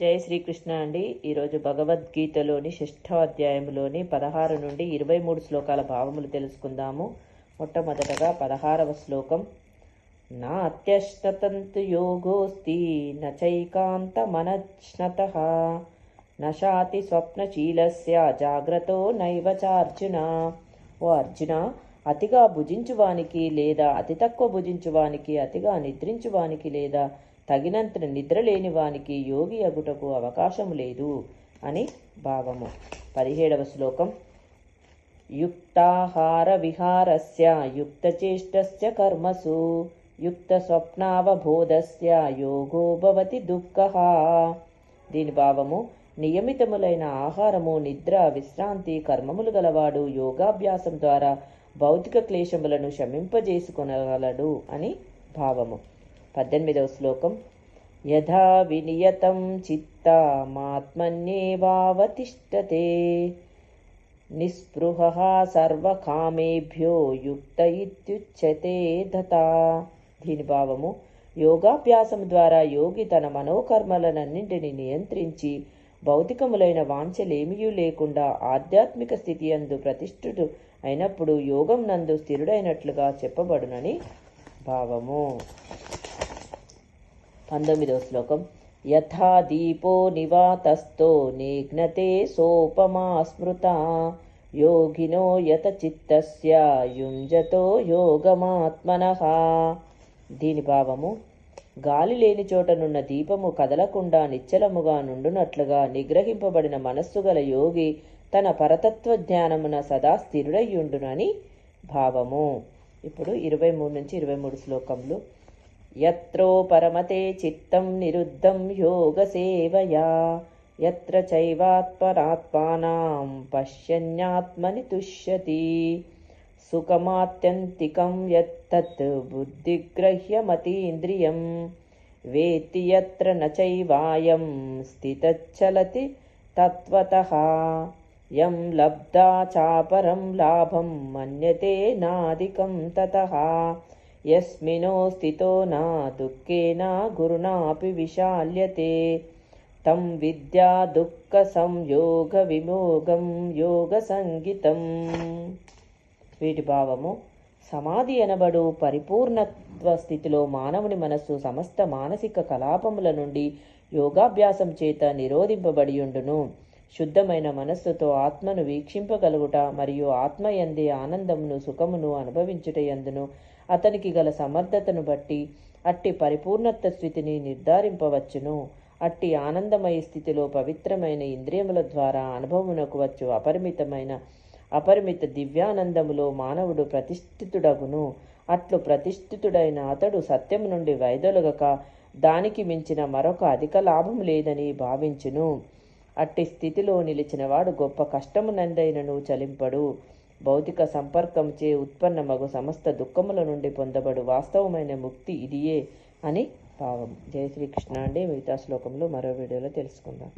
జై శ్రీకృష్ణ అండి. ఈరోజు భగవద్గీతలోని షష్ఠ అధ్యాయంలోని పదహారు నుండి ఇరవై మూడు శ్లోకాల భావములు తెలుసుకుందాము. మొట్టమొదటగా పదహారవ శ్లోకం. నా అత్యశ్నతంతు యోగోస్తి నైకాంత మనశ్నత నశాతి స్వప్నశీలస్య జాగ్రత్త నైవ చార్జున. ఓ అర్జున అతిగా భుజించువానికి లేదా అతి తక్కువ భుజించువానికి అతిగా నిద్రించువానికి లేదా తగినంత నిద్ర లేని వానికి యోగి అగుటకు అవకాశం లేదు అని భావము. పదిహేడవ శ్లోకం. యుక్తాహార విహారస్య యుక్తచేష్టస్య కర్మసు యుక్త స్వప్నావబోధస్య యోగో భవతి దుఃఖః. దీని భావము నియమితములైన ఆహారము నిద్ర విశ్రాంతి కర్మములు గలవాడు యోగాభ్యాసం ద్వారా భౌతిక క్లేశములను శమింపజేసుకొనగలడు అని భావము. పద్దెనిమిదవ శ్లోకం. యథా వినియతం చిత్తమాత్మన్యేవావతిష్టతే నిస్పృహ సర్వకామేభ్యో యుక్త ఇత్యుచ్యతే దతా. దీని భావము యోగాభ్యాసం ద్వారా యోగి తన మనోకర్మలనన్నింటిని నియంత్రించి భౌతికములైన వాంఛలేమియూ లేకుండా ఆధ్యాత్మిక స్థితి అందు ప్రతిష్ఠుడు అయినప్పుడు యోగం నందు స్థిరుడైనట్లుగా చెప్పబడునని భావము. పంతొమ్మిదవ శ్లోకం. యథా దీపో నివాతస్థో నిఘ్నతే సోపమా స్మృత. యోగినో యత చిత్తస్య యుంజతో యోగమాత్మన. దీని భావము గాలి లేని చోటనున్న దీపము కదలకుండా నిశ్చలముగా నుండునట్లుగా నిగ్రహింపబడిన మనస్సు గల యోగి తన పరతత్వ జ్ఞానమున సదా స్థిరుడయ్యుండునని భావము. ఇప్పుడు ఇరవై మూడు నుంచి ఇరవై మూడు శ్లోకములు. यत्रो परमते चित्तं निरुद्धं योगसेवया यत्र चैवात्मरात्मानां पश्यन्यात्मनि तुष्यति। सुखमात्यन्तिकं यत्तत् बुद्धिग्रह्यमतीन्द्रियं वेत्ति यत्र न चैवायं स्थितच्चलति तत्त्वतः। यं लब्धा चापरं लाभं मन्यते नादिकं ततः। యస్మినో స్థితో నా దుఃఖేన గురుణాపి విశాల్యతే తం విద్యా దుఃఖ సంయోగ విమోగం యోగ సంగీతం వీటి భావము సమాధి అనబడు పరిపూర్ణత్వ స్థితిలో మానవుని మనస్సు సమస్త మానసిక కలాపముల నుండి యోగాభ్యాసం చేత నిరోధింపబడియుండును శుద్ధమైన మనస్సుతో ఆత్మను వీక్షింపగలుగుట మరియు ఆత్మయందే ఆనందమును సుఖమును అనుభవించుటయందును అతనికి గల సమర్థతను బట్టి అట్టి పరిపూర్ణత్వ స్థితిని నిర్ధారింపవచ్చును. అట్టి ఆనందమయ స్థితిలో పవిత్రమైన ఇంద్రియముల ద్వారా అనుభవమునకు వచ్చు అపరిమితమైన అపరిమిత దివ్యానందములో మానవుడు ప్రతిష్ఠితుడగును. అట్లు ప్రతిష్ఠితుడైన అతడు సత్యము నుండి వైదొలగక దానికి మించిన మరొక అధిక లాభం లేదని భావించును. అట్టి స్థితిలో నిలిచినవాడు గొప్ప కష్టమునందైనను చలింపడు. భౌతిక సంపర్కంచే ఉత్పన్నమగు సమస్త దుఃఖముల నుండి పొందబడు వాస్తవమైన ముక్తి ఇదియే అని భావం. జయ శ్రీకృష్ణ అండి. మిగతా శ్లోకంలో మరో వీడియోలో తెలుసుకుందాం.